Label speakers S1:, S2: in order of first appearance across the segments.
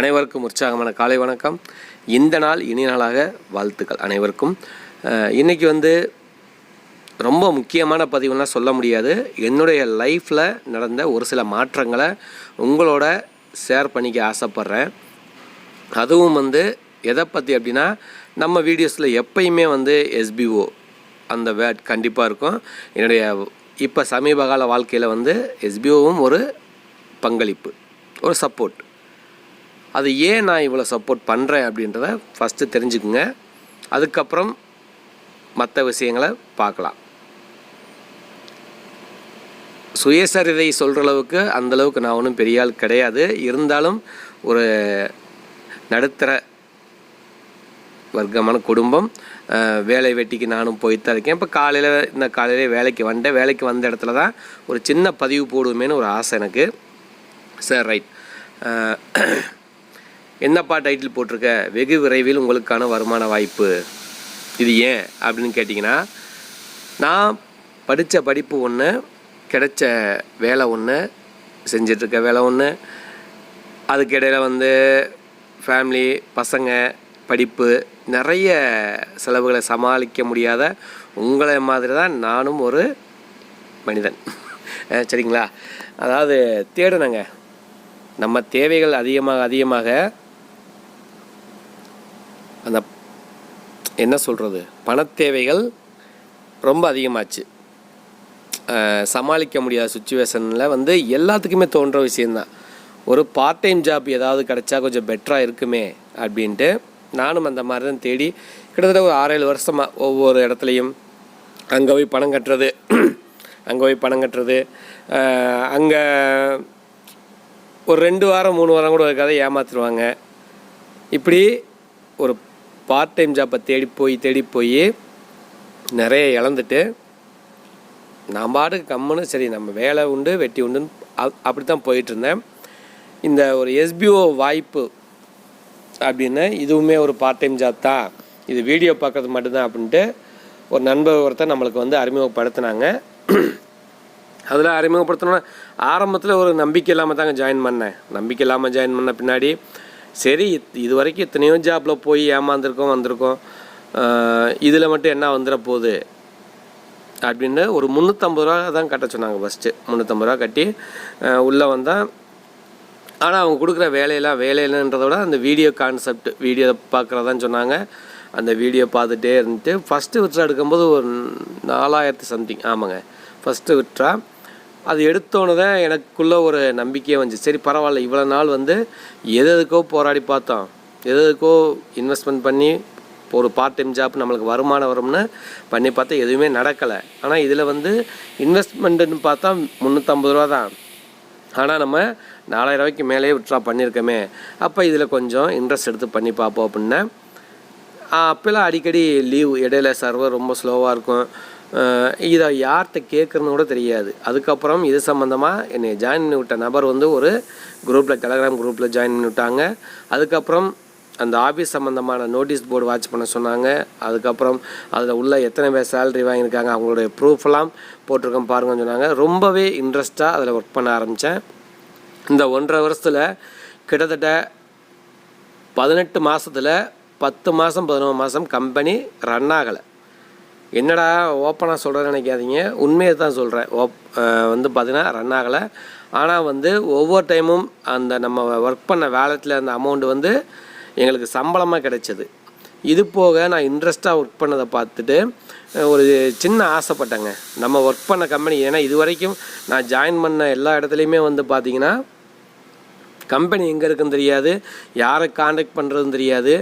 S1: அனைவருக்கும் உற்சாகமான காலை வணக்கம். இந்த நாள் இனிய நாளாக வாழ்த்துக்கள் அனைவருக்கும். இன்றைக்கி வந்து ரொம்ப முக்கியமான பதிவுலாம் சொல்ல முடியாது. என்னுடைய லைஃப்பில் நடந்த ஒரு சில மாற்றங்களை உங்களோட ஷேர் பண்ணிக்க ஆசைப்பட்றேன். அதுவும் வந்து எதை பற்றி அப்படின்னா நம்ம வீடியோஸில் எப்பயுமே வந்து எஸ்பிஓ அந்த வேர்ட் கண்டிப்பாக இருக்கும். என்னுடைய இப்போ சமீப கால வாழ்க்கையில் வந்து எஸ்பிஓவும் ஒரு பங்களிப்பு ஒரு சப்போர்ட் அது ஏன் நான் இவ்வளோ சப்போர்ட் பண்ணுறேன் அப்படின்றத ஃபஸ்ட்டு தெரிஞ்சுக்குங்க. அதுக்கப்புறம் மற்ற விஷயங்களை பார்க்கலாம். சுயசரிதை சொல்கிற அளவுக்கு அந்த அளவுக்கு நான் ஒன்றும் பெரிய ஆள் கிடையாது. இருந்தாலும் ஒரு நடுத்தர வர்க்கமான குடும்பம் வேலை வெட்டிக்கு நானும் போய்த்தான் இருக்கேன். இப்போ காலையில் இந்த காலையிலே வேலைக்கு வந்தேன். வேலைக்கு வந்த இடத்துல தான் ஒரு சின்ன பதிவு போடுவோமேனு ஒரு ஆசை எனக்கு. சார் ரைட் என்னப்பா டைட்டில் போட்டிருக்க? வெகு விரைவில் உங்களுக்கான வருமான வாய்ப்பு. இது ஏன்? அப்படின்னு கேட்டிங்கன்னா நான் படித்த படிப்பு ஒன்று கிடைச்ச வேலை ஒன்று செஞ்சிட்ருக்க வேலை ஒன்று அதுக்கிடையில் வந்து ஃபேமிலி பசங்க படிப்பு நிறைய செலவுகளை சமாளிக்க முடியாத உங்களை மாதிரி தான் நானும் ஒரு மனிதன். சரிங்களா? அதாவது தேடுனங்க. நம்ம தேவைகள் அதிகமாக அதிகமாக அந்த என்ன சொல்கிறது பணத்தேவைகள் ரொம்ப அதிகமாச்சு. சமாளிக்க முடியாத சுச்சுவேஷனில் வந்து எல்லாத்துக்குமே தோன்ற விஷயந்தான் ஒரு பார்ட் டைம் ஜாப் ஏதாவது கிடைச்சா கொஞ்சம் பெட்டராக இருக்குமே அப்படின்ட்டு நானும் அந்த மாதிரி தான் தேடி கிட்டத்தட்ட ஒரு ஆறேழு வருஷமாக ஒவ்வொரு இடத்துலையும் அங்கே போய் பணம் கட்டுறது அங்கே போய் பணம் கட்டுறது அங்கே ஒரு ரெண்டு வாரம் மூணு வாரம் கூட இருக்காத ஏமாத்திடுவாங்க. இப்படி ஒரு பார்ட் டைம் ஜாப்பை தேடி போய் தேடி போய் நிறைய இழந்துட்டு நான் பாட்டுக்கு கம்முன்னு சரி நம்ம வேலை உண்டு வெட்டி உண்டுன்னு அப்படி தான் போயிட்டுருந்தேன். இந்த ஒரு எஸ்பிஓ வாய்ப்பு அப்படின்னு இதுவுமே ஒரு பார்ட் டைம் ஜாப் தான். இது வீடியோ பார்க்குறது மட்டும்தான் அப்படின்ட்டு ஒரு நண்பர் ஒருத்தர் நம்மளுக்கு வந்து அறிமுகப்படுத்தினாங்க. அதில் அறிமுகப்படுத்தினோன்னா ஆரம்பத்தில் ஒரு நம்பிக்கை இல்லாமல் தாங்க ஜாயின் பண்ணேன். நம்பிக்கை இல்லாமல் ஜாயின் பண்ண பின்னாடி சரி இது- இது வரைக்கும் எத்தனையோ ஜாப்பில் போய் ஏமாந்துருக்கோம் வந்திருக்கோம். இதில் மட்டும் என்ன வந்துட போகுது? அப்படின்னு ஒரு முந்நூற்றம்பது ரூபா தான் கட்ட சொன்னாங்க ஃபஸ்ட்டு முந்நூற்றம்பது ரூபா கட்டி உள்ளே வந்தால் ஆனால் அவங்க கொடுக்குற வேலையெல்லாம் வேலையிலன்றத விட அந்த வீடியோ கான்செப்ட் வீடியோ பார்க்குறதான் சொன்னாங்க. அந்த வீடியோ பார்த்துட்டே இருந்துட்டு ஃபஸ்ட்டு விட்ரா எடுக்கும்போது ஒரு நாலாயிரத்து சம்திங் ஆமாங்க. ஃபஸ்ட்டு விட்ரா அது எடுத்தோன்னே தான் எனக்குள்ளே ஒரு நம்பிக்கையே வந்துச்சு. சரி பரவாயில்ல இவ்வளோ நாள் வந்து எது எதுக்கோ போராடி பார்த்தோம். எது எதுக்கோ இன்வெஸ்ட்மெண்ட் பண்ணி ஒரு பார்ட் டைம் ஜாப் நம்மளுக்கு வருமானம் வரும்னு பண்ணி பார்த்தா எதுவுமே நடக்கலை. ஆனால் இதில் வந்து இன்வெஸ்ட்மெண்ட்டுன்னு பார்த்தா முந்நூற்றம்பது ரூபா தான். ஆனால் நம்ம நாலாயிரம் ரூபாய்க்கு மேலேயே விட்ரா பண்ணியிருக்கோமே. அப்போ இதில் கொஞ்சம் இன்ட்ரெஸ்ட் எடுத்து பண்ணி பார்ப்போம் அப்படின்னா அப்போல்லாம் அடிக்கடி லீவ் இடையில சர்வர் ரொம்ப ஸ்லோவாக இருக்கும். இதை யார்கிட்ட கேட்குறன்னு கூட தெரியாது. அதுக்கப்புறம் இது சம்மந்தமாக என்னை ஜாயின் பண்ணி விட்ட நபர் வந்து ஒரு குரூப்பில் டெலகிராம் குரூப்பில் ஜாயின் பண்ணி விட்டாங்க. அதுக்கப்புறம் அந்த ஆஃபீஸ் சம்மந்தமான நோட்டீஸ் போர்டு வாட்ச் பண்ண சொன்னாங்க. அதுக்கப்புறம் அதில் உள்ள எத்தனை பேர் சேலரி வாங்கியிருக்காங்க அவங்களுடைய ப்ரூஃப்லாம் போட்டிருக்கோம் பாருங்கன்னு சொன்னாங்க. ரொம்பவே இன்ட்ரெஸ்ட்டாக அதில் ஒர்க் பண்ண ஆரம்பித்தேன் இந்த ஒன்றரை வருஷத்தில் கிட்டத்தட்ட பதினெட்டு மாதத்தில் பத்து மாதம் பதினோரு மாதம் கம்பெனி ரன் ஆகலை. என்னடா ஓப்பனாக சொல்கிறேன்னு நினைக்காதீங்க. உண்மையை தான் சொல்கிறேன் ஓப் வந்து பார்த்தீங்கன்னா ரன் ஆகலை. ஆனால் வந்து ஒவ்வொரு டைமும் அந்த நம்ம ஒர்க் பண்ண வேலட்டில் அந்த அமௌண்ட் வந்து எங்களுக்கு சம்பளமாக கிடைச்சது. இது போக நான் இன்ட்ரெஸ்ட்டாக ஒர்க் பண்ணதை பார்த்துட்டு ஒரு சின்ன ஆசைப்பட்டேங்க. நம்ம ஒர்க் பண்ண கம்பெனி ஏன்னா இது வரைக்கும் நான் ஜாயின் பண்ண எல்லா இடத்துலையுமே வந்து பார்த்திங்கன்னா கம்பெனி எங்கே இருக்குன்னு தெரியாது. யாரை காண்டாக்ட் பண்ணுறதுன்னு தெரியாது.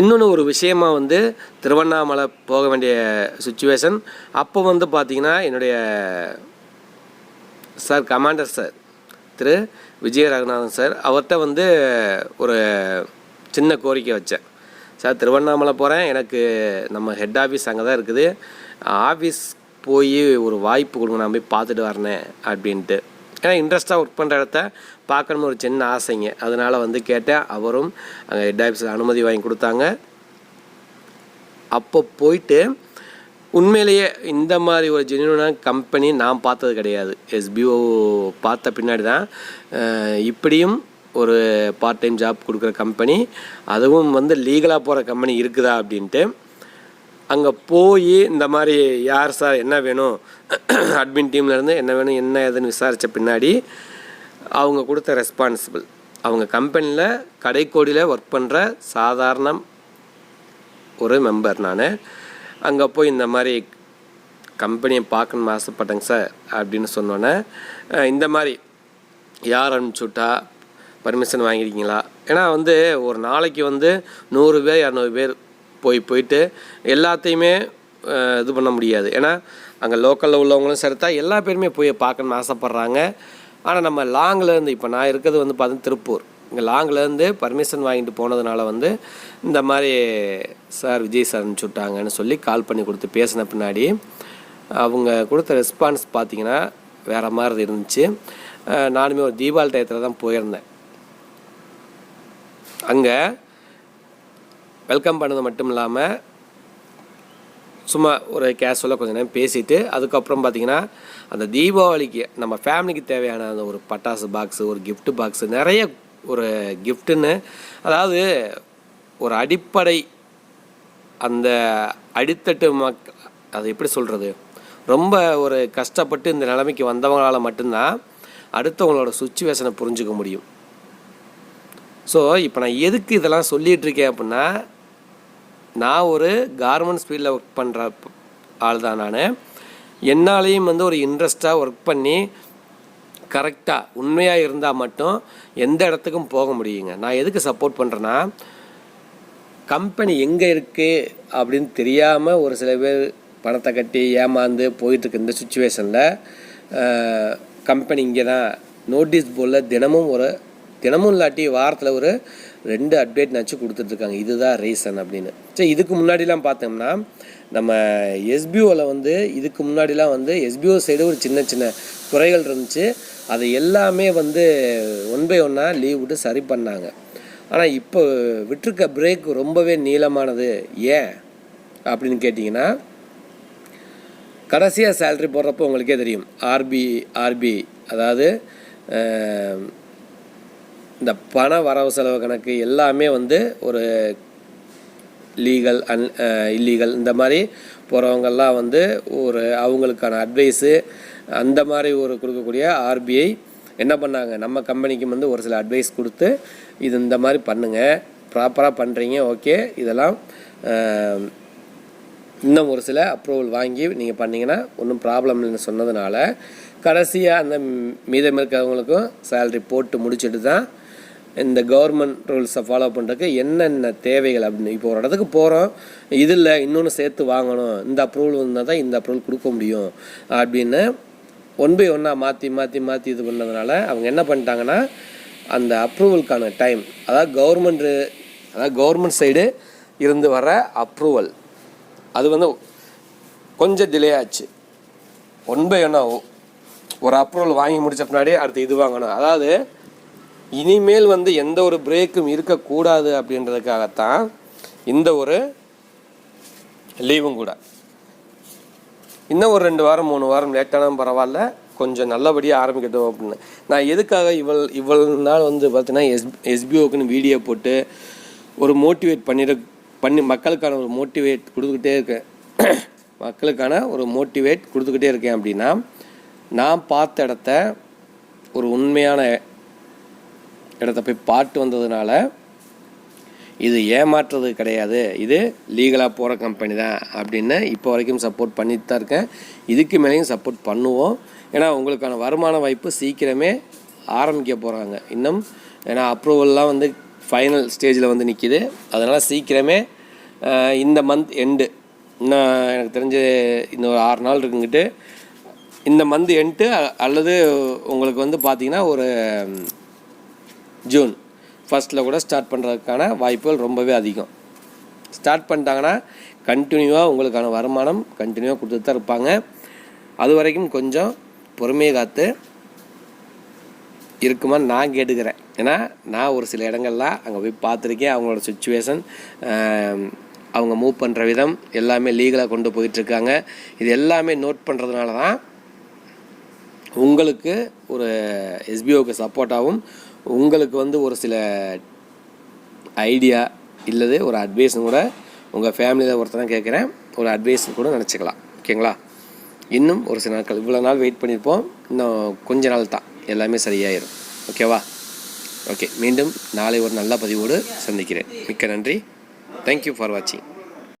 S1: இன்னொன்று ஒரு விஷயமா வந்து திருவண்ணாமலை போக வேண்டிய சுச்சுவேஷன் அப்போ வந்து பார்த்தீங்கன்னா என்னுடைய சார் கமாண்டர் சார் திரு விஜய ரகுநாதன் சார் அவர்கிட்ட வந்து ஒரு சின்ன கோரிக்கை வச்சேன். சார் திருவண்ணாமலை போகிறேன் எனக்கு நம்ம ஹெட் ஆஃபீஸ் அங்கே தான் இருக்குது. ஆஃபீஸ் போய் ஒரு வாய்ப்பு கொடுங்க. நான் போய் பார்த்துட்டு வரேன் அப்படின்ட்டு. ஏன்னா இன்ட்ரெஸ்ட்டாக ஒர்க் பண்ணுற இடத்த பார்க்கணும்னு ஒரு சின்ன ஆசைங்க. அதனால் வந்து கேட்டேன். அவரும் அங்கே ஹெட் ஆஃபீஸில் அனுமதி வாங்கி கொடுத்தாங்க. அப்போ போயிட்டு உண்மையிலேயே இந்த மாதிரி ஒரு ஜென்யூனான கம்பெனி நான் பார்த்தது கிடையாது. எஸ்பிஓ பார்த்த பின்னாடி தான் இப்படியும் ஒரு பார்ட் டைம் ஜாப் கொடுக்குற கம்பெனி அதுவும் வந்து லீகலாக போகிற கம்பெனி இருக்குதா அப்படின்ட்டு அங்கே போய் இந்த மாதிரி யார் சார் என்ன வேணும்? அட்மின் டீம்லேருந்து என்ன வேணும் என்ன ஏதுன்னு விசாரித்த பின்னாடி அவங்க கொடுத்த ரெஸ்பான்சிபிள் அவங்க கம்பெனியில் கடைக்கோடியில் ஒர்க் பண்ணுற சாதாரண ஒரு மெம்பர் நான். அங்கே போய் இந்த மாதிரி கம்பெனியை பார்க்கணுன்னு ஆசைப்பட்டேங்க சார் அப்படின்னு சொன்னோன்னே இந்த மாதிரி யார் அனுப்பிச்சுட்டா பர்மிஷன் வாங்கியிருக்கீங்களா ஏன்னா வந்து ஒரு நாளைக்கு வந்து நூறு பேர் இரநூறு பேர் போய் போயிட்டு எல்லாத்தையுமே இது பண்ண முடியாது. ஏன்னா அங்கே லோக்கலில் உள்ளவங்களும் சரித்தா எல்லா பேருமே போய் பார்க்கணுன்னு ஆசைப்பட்றாங்க. ஆனால் நம்ம லாங்லேருந்து இப்போ நான் இருக்கிறது வந்து பார்த்தீங்கன்னா திருப்பூர். இங்கே லாங்கிலேருந்து பர்மிஷன் வாங்கிட்டு போனதுனால வந்து இந்த மாதிரி சார் விஜய் சார் அனுப்பிச்சுட்டாங்கன்னு சொல்லி கால் பண்ணி கொடுத்து பேசின பின்னாடி அவங்க கொடுத்த ரெஸ்பான்ஸ் பார்த்தீங்கன்னா வேறு மாதிரி இருந்துச்சு. நானுமே ஒரு தீபாவளி டயத்தில் தான் போயிருந்தேன். அங்கே வெல்கம் பண்ணது மட்டும் இல்லாமல் சும்மா ஒரு கேஷுவலாக கொஞ்சம் நேரம் பேசிவிட்டு அதுக்கப்புறம் பார்த்திங்கன்னா அந்த தீபாவளிக்கு நம்ம ஃபேமிலிக்கு தேவையான அந்த ஒரு பட்டாசு பாக்ஸு ஒரு கிஃப்ட்டு பாக்ஸு நிறைய ஒரு கிஃப்ட்டுன்னு அதாவது ஒரு அடிப்படை அந்த அடித்தட்டு மக் அது எப்படி சொல்கிறது ரொம்ப ஒரு கஷ்டப்பட்டு இந்த நிலைமைக்கு வந்தவங்களால் மட்டும்தான் அடுத்தவங்களோட சுச்சுவேஷனை புரிஞ்சுக்க முடியும். ஸோ இப்போ நான் எதுக்கு இதெல்லாம் சொல்லிகிட்டு இருக்கேன் அப்படின்னா நான் ஒரு கார்மெண்ட்ஸ் ஃபீல்டில் ஒர்க் பண்ணுற ஆள் தான் நான். என்னாலையும் வந்து ஒரு இன்ட்ரெஸ்ட்டாக ஒர்க் பண்ணி கரெக்டாக உண்மையாக இருந்தால் மட்டும் எந்த இடத்துக்கும் போக முடியுங்க. நான் எதுக்கு சப்போர்ட் பண்ணுறேன்னா கம்பெனி எங்கே இருக்குது அப்படின்னு தெரியாமல் ஒரு சில பேர் பணத்தை கட்டி ஏமாந்து போயிட்டுருக்கு இந்த சுச்சுவேஷனில் கம்பெனி இங்கே தான் நோட்டீஸ் போர்டில் தினமும் ஒரு தினமும் இல்லாட்டி வாரத்தில் ஒரு ரெண்டு அப்டேட் நச்சு கொடுத்துட்ருக்காங்க. இதுதான் ரீசன் அப்படின்னு. சரி இதுக்கு முன்னாடிலாம் பார்த்தோம்னா நம்ம எஸ்பிஓவில் வந்து இதுக்கு முன்னாடிலாம் வந்து எஸ்பிஓ சைடு ஒரு சின்ன சின்ன குறைகள் இருந்துச்சு. அதை எல்லாமே வந்து ஒன் பை ஒன்னாக லீவ் விட்டு சரி பண்ணாங்க. ஆனால் இப்போ விட்டுருக்க பிரேக் ரொம்பவே நீளமானது. ஏன்? அப்படின்னு கேட்டிங்கன்னா கடைசியாக சேல்ரி போடுறப்போ உங்களுக்கே தெரியும். ஆர்பி ஆர்பி அதாவது இந்த பண வரவு செலவு கணக்கு எல்லாமே வந்து ஒரு லீகல் அன் இல்லீகல் இந்த மாதிரி போகிறவங்கெல்லாம் வந்து ஒரு அவங்களுக்கான அட்வைஸு அந்த மாதிரி ஒரு கொடுக்கக்கூடிய ஆர்பிஐ என்ன பண்ணாங்க? நம்ம கம்பெனிக்கும் வந்து ஒரு சில அட்வைஸ் கொடுத்து இது இந்த மாதிரி பண்ணுங்கள் ப்ராப்பராக பண்ணுறீங்க ஓகே இதெல்லாம் uh, இன்னும் ஒரு சில அப்ரூவல் வாங்கி நீங்கள் பண்ணிங்கன்னா ஒன்றும் ப்ராப்ளம் இல்லைன்னு சொன்னதுனால கடைசியாக அந்த மீதம் இருக்கிறவங்களுக்கும் சேல்ரி போட்டு முடிச்சுட்டு தான் இந்த கவர்மெண்ட் ரூல்ஸை ஃபாலோ பண்ணுறதுக்கு என்னென்ன தேவைகள் அப்படின்னு இப்போ ஒரு இடத்துக்கு போகிறோம் இதில் இன்னொன்று சேர்த்து வாங்கணும் இந்த அப்ரூவல் வந்தால் தான் இந்த அப்ரூவல் கொடுக்க முடியும் அப்படின்னு ஒன் பை ஒன்னாக மாற்றி மாற்றி மாற்றி இது பண்ணதுனால அவங்க என்ன பண்ணிட்டாங்கன்னா அந்த அப்ரூவலுக்கான டைம் அதாவது கவர்மெண்ட்டு அதாவது கவர்மெண்ட் சைடு இருந்து வர அப்ரூவல் அது வந்து கொஞ்சம் டிலே ஆச்சு. ஒன் பை ஒன்னாக ஒரு அப்ரூவல் வாங்கி முடிச்ச பின்னாடி அடுத்து இது வாங்கணும். அதாவது இனிமேல் வந்து எந்த ஒரு பிரேக்கும் இருக்கக்கூடாது அப்படின்றதுக்காகத்தான் இந்த ஒரு லீவும் கூட. இன்னும் ஒரு ரெண்டு வாரம் மூணு வாரம் லேட்டானாலும் பரவாயில்ல. கொஞ்சம் நல்லபடியாக ஆரம்பிக்கட்டும் அப்படின்னு. நான் எதுக்காக இவள் இவ்வளவு நாள் வந்து பார்த்தீங்கன்னா எஸ் எஸ்பிஓக்குன்னு வீடியோ போட்டு ஒரு மோட்டிவேட் பண்ணிட பண்ணி மக்களுக்கான ஒரு மோட்டிவேட் கொடுத்துக்கிட்டே இருக்கேன். மக்களுக்கான ஒரு மோட்டிவேட் கொடுத்துக்கிட்டே இருக்கேன் அப்படின்னா நான் பார்த்த இடத்த ஒரு உண்மையான இடத்த போய் பார்த்து வந்ததுனால இது ஏமாற்றுறது கிடையாது. இது லீகலாக போகிற கம்பெனி தான் அப்படின்னு இப்போ வரைக்கும் சப்போர்ட் பண்ணிட்டு தான் இருக்கேன். இதுக்கு மேலேயும் சப்போர்ட் பண்ணுவோம். ஏன்னா உங்களுக்கான வருமான வாய்ப்பு சீக்கிரமே ஆரம்பிக்க போகிறாங்க இன்னும் ஏன்னா அப்ரூவல்லாம் வந்து ஃபைனல் ஸ்டேஜில் வந்து நிற்கிது அதனால் சீக்கிரமே இந்த மந்த் எண்டு இன்னும் எனக்கு தெரிஞ்சு இன்னும் ஒரு ஆறு நாள் இருக்குங்கிட்டு இந்த மந்த் எண்டு அல்லது உங்களுக்கு வந்து பார்த்திங்கன்னா ஒரு ஜூன். ஃபஸ்ட்டில் கூட ஸ்டார்ட் பண்ணுறதுக்கான வாய்ப்புகள் ரொம்பவே அதிகம். ஸ்டார்ட் பண்ணிட்டாங்கன்னா கண்டினியூவாக உங்களுக்கான வருமானம் கண்டினியூவாக கொடுத்துட்டு தான் இருப்பாங்க. அது வரைக்கும் கொஞ்சம் பொறுமையை காத்து இருக்குமான்னு நான் கேட்டுக்கிறேன். ஏன்னா நான் ஒரு சில இடங்கள்லாம் அங்கே போய் பார்த்துருக்கேன். அவங்களோட சுச்சுவேஷன் அவங்க மூவ் பண்ணுற விதம் எல்லாமே லீகலாக கொண்டு போயிட்டுருக்காங்க இது எல்லாமே நோட் பண்ணுறதுனால தான் உங்களுக்கு ஒரு எஸ்பிஓக்கு சப்போர்ட்டாகவும் உங்களுக்கு வந்து ஒரு சில ஐடியா இல்லது ஒரு அட்வைஸும் கூட உங்கள் ஃபேமிலியில் ஒருத்தனை கேட்குறேன். ஒரு அட்வைஸ் கூட நினச்சிக்கலாம். ஓகேங்களா? இன்னும் ஒரு சில நாட்கள். இவ்வளோ நாள் வெயிட் பண்ணியிருப்போம் இன்னும் கொஞ்ச நாள் தான். எல்லாமே சரியாயிடும் ஓகேவா? ஓகே. மீண்டும் நாளை ஒரு நல்ல பதிவோடு சந்திக்கிறேன். மிக்க நன்றி. தேங்க்யூ ஃபார் வாட்சிங்